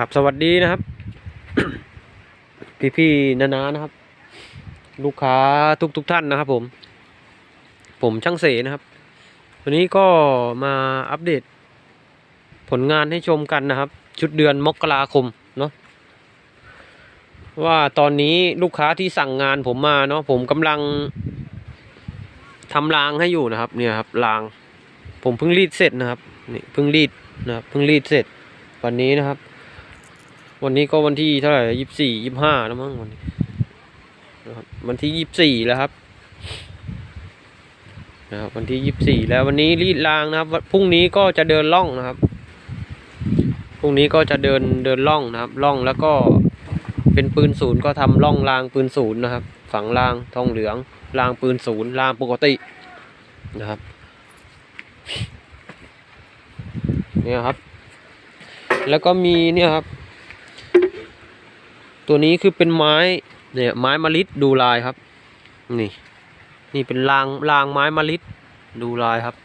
กับสวัสดีนะครับ พี่ๆนานานะครับ ลูกค้าทุกทุกท่านนะครับ ผม ผมช่างเสนะครับ วันนี้ก็มาอัปเดต ผลงานให้ชมกันนะครับ ชุดเดือนมกราคมเนาะว่าตอนนี้ลูกค้าที่สั่งงานผมมาเนาะผมกำลังทำรางให้อยู่นะครับ เนี่ยครับราง ผมเพิ่งรีดเสร็จนะครับนี่เพิ่งรีดนะครับเพิ่งรีดเสร็จวันนี้นะครับ วันนี้ก็วันที่เท่าไหร่ยี่สี่ยี่ห้าแล้วมั้งวันนี้นะครับวันที่ยี่สี่แล้วครับนะครับวันที่ยี่สี่แล้ววันนี้รีดรางนะครับพรุ่งนี้ก็จะเดินล่องนะครับพรุ่งนี้ก็จะเดินเดินล่องนะครับล่องแล้วก็เป็นปืนศูนย์ก็ทำล่องรางปืนศูนย์นะครับ ฝังรางทองเหลืองรางปืนศูนย์รางปกตินะครับเนี่ยครับ แล้วก็มีเนี่ยครับ ตัวนี้คือเป็นไม้เนี่ยไม้มะลิดดูลายครับ นี่ นี่เป็นรางรางไม้มะลิดดูลายครับ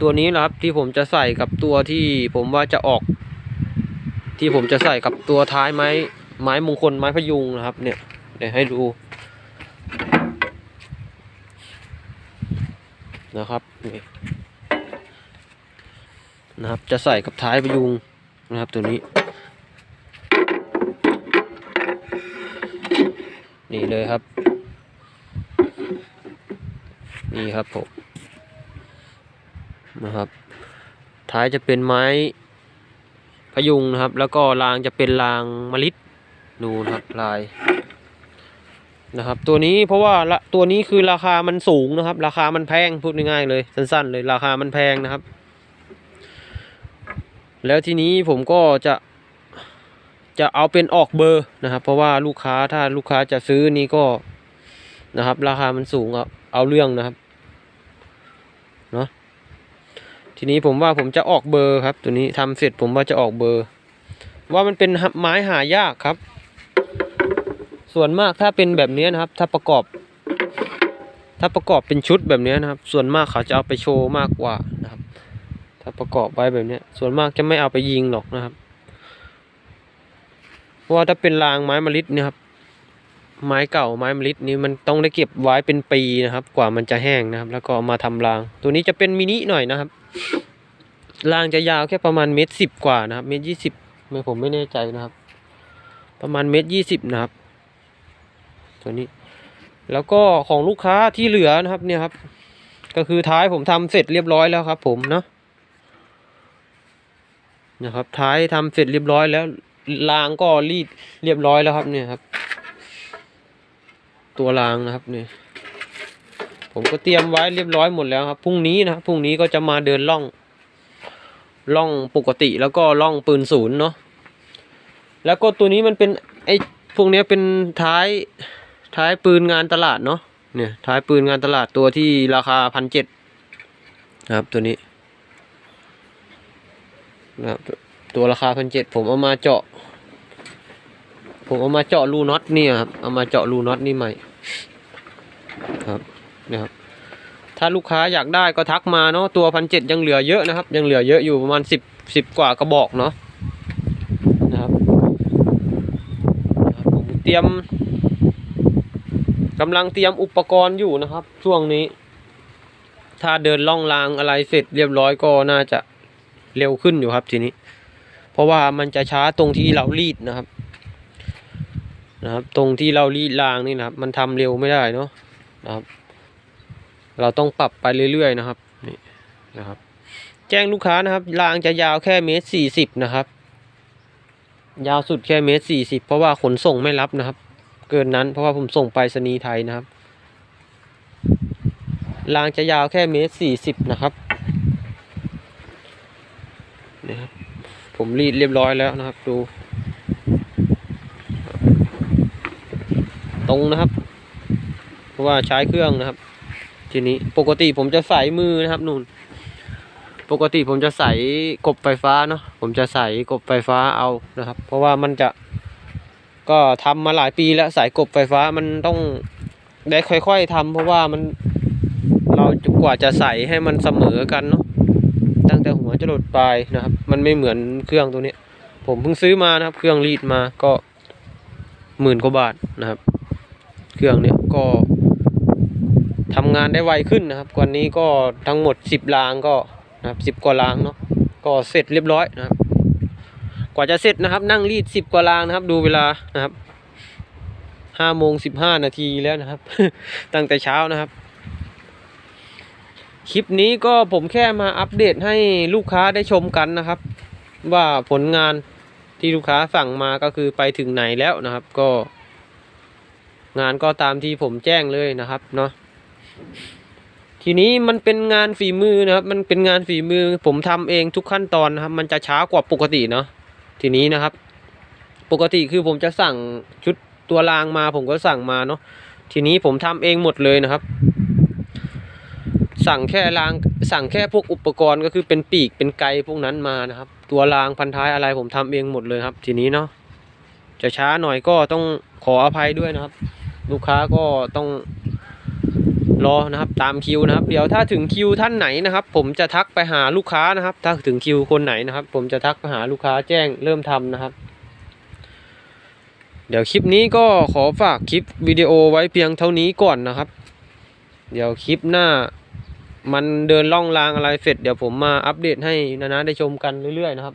ตัวนี้แหละครับที่ผมจะใส่กับตัวที่ผมว่าจะออก ที่ผมจะใส่กับตัวท้ายไม้ไม้มงคลไม้พยุงนะครับ เนี่ยเดี๋ยวให้ดูนะครับนี่นะครับจะใส่กับท้ายพยุงนะครับตัวนี้ นี่เลยครับ นี่ครับผมนะครับท้ายจะเป็นไม้พยุงนะครับ แล้วก็รางจะเป็นรางมะลิดดูนะครับลายนะครับ ตัวนี้เพราะว่าละตัวนี้คือราคามันสูงนะครับ ราคามันแพงพูดง่ายๆเลย สั้นๆ เลยราคามันแพงนะครับ แล้วทีนี้ผมก็จะ จะเอาเป็นออกเบอร์นะครับ เพราะว่าลูกค้าถ้าลูกค้าจะซื้อนี่ก็นะครับ ราคามันสูงเอาเอาเรื่องนะครับเนาะทีนี้ผมว่าผมจะออกเบอร์ครับ ตัวนี้ทำเสร็จผมว่าจะออกเบอร์ ว่ามันเป็นไม้หายากครับ ส่วนมากถ้าเป็นแบบนี้นะครับ ถ้าประกอบ ถ้าประกอบเป็นชุดแบบนี้นะครับ ส่วนมากเขาจะเอาไปโชว์มากกว่านะครับ ถ้าประกอบไว้แบบนี้ส่วนมากจะไม่เอาไปยิงหรอกนะครับ เพราะว่าถ้าเป็นรางไม้มะลิดเนี่ยครับไม้เก่าไม้มะลิดนี่มันต้องได้เก็บไว้เป็นปีนะครับ กว่ามันจะแห้งนะครับ แล้วก็ามาทำราง ตัวนี้จะเป็นมินิหน่อยนะครับรางจะยาวแค่ประมาณเมตรสิบกว่านะครับเมตรยี่สิบไม่ผมไม่แน่ใจนะครับ ประมาณเมตรยี่สิบนะครับ ตัวนี้ แล้วก็ของลูกค้าที่เหลือนะครับ เนี่ยครับ ก็คือท้ายผมทำเสร็จเรียบร้อยแล้วครับ ผมเนาะนะครับ ท้ายทำเสร็จเรียบร้อยแล้ว รางก็รีดเรียบร้อยแล้วครับเนี่ยครับ ตัวรางนะครับเนี่ยผมก็เตรียมไว้เรียบร้อยหมดแล้วครับพรุ่งนี้นะครับพรุ่งนี้ก็จะมาเดินล่องล่องปกติแล้วก็ล่องปืนศูนย์เนาะแล้วก็ตัวนี้มันเป็นไอ้พวกนี้เป็นท้ายท้ายปืนงานตลาดเนาะเนี่ยท้ายปืนงานตลาดตัวที่ราคาพันเจ็ดนะครับตัวนี้นะครับ ตัวราคาพันเจ็ดผมเอามาเจาะ ผมเอามาเจาะรูน็อตเนี่ยครับ เอามาเจาะรูน็อตนี่ใหม่ ครับนะครับ ถ้าลูกค้าอยากได้ก็ทักมาเนาะตัวพันเจ็ดยังเหลือเยอะนะครับ ยังเหลือเยอะอยู่ประมาณสิบสิบกว่ากระบอกเนาะนะครับนะครับผมเตรียมกำลังเตรียมอุปกรณ์อยู่นะครับ ช่วงนี้ ถ้าเดินล่องรางอะไรเสร็จเรียบร้อยก็น่าจะเร็วขึ้นอยู่ครับทีนี้ เพราะว่ามันจะช้าตรงที่เรารีดนะครับ นะครับ ตรงที่เรารีดรางนี่นะครับ มันทำเร็วไม่ได้เนาะนะครับ เราต้องปรับไปเรื่อยๆนะครับนี่นะครับ แจ้งลูกค้านะครับรางจะยาวแค่เมตรสี่สิบนะครับ ยาวสุดแค่เมตรสี่สิบเพราะว่าขนส่งไม่รับนะครับ เกินนั้นเพราะว่าผมส่งไปรษณีไทยนะครับรางจะยาวแค่เมตรสี่สิบนะครับนะครับ ผมรีดเรียบร้อยแล้วนะครับ ดู ตรงนะครับ เพราะว่าใช้เครื่องนะครับ ทีนี้ปกติผมจะใส่มือนะครับนู่น ปกติผมจะใส่กบไฟฟ้าเนาะผมจะใส่กบไฟฟ้าเอานะครับ เพราะว่ามันจะก็ทำมาหลายปีแล้วสายกบไฟฟ้ามันต้องได้ค่อย ๆทำเพราะว่ามันเรากว่าจะใส่ให้มันเสมอกันเนาะ แต่หัวจรดปลายนะครับ มันไม่เหมือนเครื่องตัวนี้ ผมเพิ่งซื้อมานะครับ เครื่องรีดมาก็หมื่นกว่าบาทนะครับ เครื่องเนี่ยก็ทำงานได้ไวขึ้นนะครับว่านี้ก็ทั้งหมดสิบรางก็นะครับสิบกว่ารางเนาะก็เสร็จเรียบร้อยนะครับ กว่าจะเสร็จนะครับ นั่งรีดสิบกว่ารางนะครับ ดูเวลานะครับห้าโมงสิบห้านาทีแล้วนะครับ ตั้งแต่เช้านะครับ คลิปนี้ก็ผมแค่มาอัปเดตให้ลูกค้าได้ชมกันนะครับ ว่าผลงานที่ลูกค้าสั่งมาก็คือไปถึงไหนแล้วนะครับ ก็ งานก็ตามที่ผมแจ้งเลยนะครับเนาะทีนี้มันเป็นงานฝีมือนะครับ มันเป็นงานฝีมือ ผมทำเองทุกขั้นตอนนะครับ มันจะช้ากว่าปกติเนาะทีนี้นะครับ ปกติคือผมจะสั่งชุดตัวรางมา ผมก็สั่งมาเนาะทีนี้ผมทำเองหมดเลยนะครับ สั่งแค่รางสั่งแค่พวกอุปกรณ์ก็คือเป็นปีกเป็นไกพวกนั้นมานะครับ ตัวรางพันท้ายอะไรผมทำเองหมดเลยครับ ทีนี้เนาะจะช้าหน่อยก็ต้องขออภัยด้วยนะครับ ลูกค้าก็ต้องรอนะครับ ตามคิวนะครับ เดี๋ยวถ้าถึงคิวท่านไหนนะครับ ผมจะทักไปหาลูกค้านะครับ ถ้าถึงคิวคนไหนนะครับ ผมจะทักไปหาลูกค้าแจ้งเริ่มทำนะครับ เดี๋ยวคลิปนี้ก็ขอฝากคลิปวิดีโอไว้เพียงเท่านี้ก่อนนะครับ เดี๋ยวคลิปหน้า มันเดินล่องรางอะไรเสร็จเดี๋ยวผมมาอัปเดตให้นะนะได้ชมกันเรื่อยๆนะครับ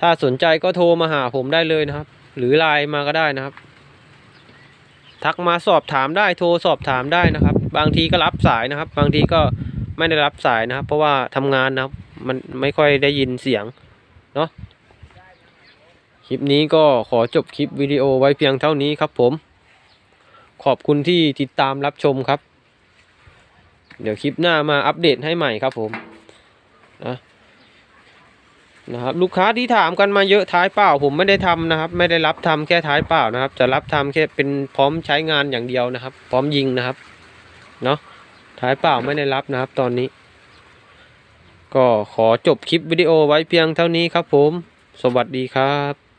ถ้าสนใจก็โทรมาหาผมได้เลยนะครับ หรือไลน์มาก็ได้นะครับ ทักมาสอบถามได้โทรสอบถามได้นะครับ บางทีก็รับสายนะครับ บางทีก็ไม่ได้รับสายนะครับ เพราะว่าทำงานนะครับ มันไม่ค่อยได้ยินเสียงเนาะคลิปนี้ก็ขอจบคลิปวิดีโอไว้เพียงเท่านี้ครับผม ขอบคุณที่ติดตามรับชมครับ เดี๋ยวคลิปหน้ามาอัปเดตให้ใหม่ครับผมนะนะครับลูกค้าที่ถามกันมาเยอะท้ายเปล่า ผมไม่ได้ทำนะครับ ไม่ได้รับทำแค่ท้ายเปล่านะครับ จะรับทำแค่เป็นพร้อมใช้งานอย่างเดียวนะครับ พร้อมยิงนะครับเนาะท้ายเปล่าไม่ได้รับนะครับ ตอนนี้ ก็ขอจบคลิปวิดีโอไว้เพียงเท่านี้ครับผม สวัสดีครับ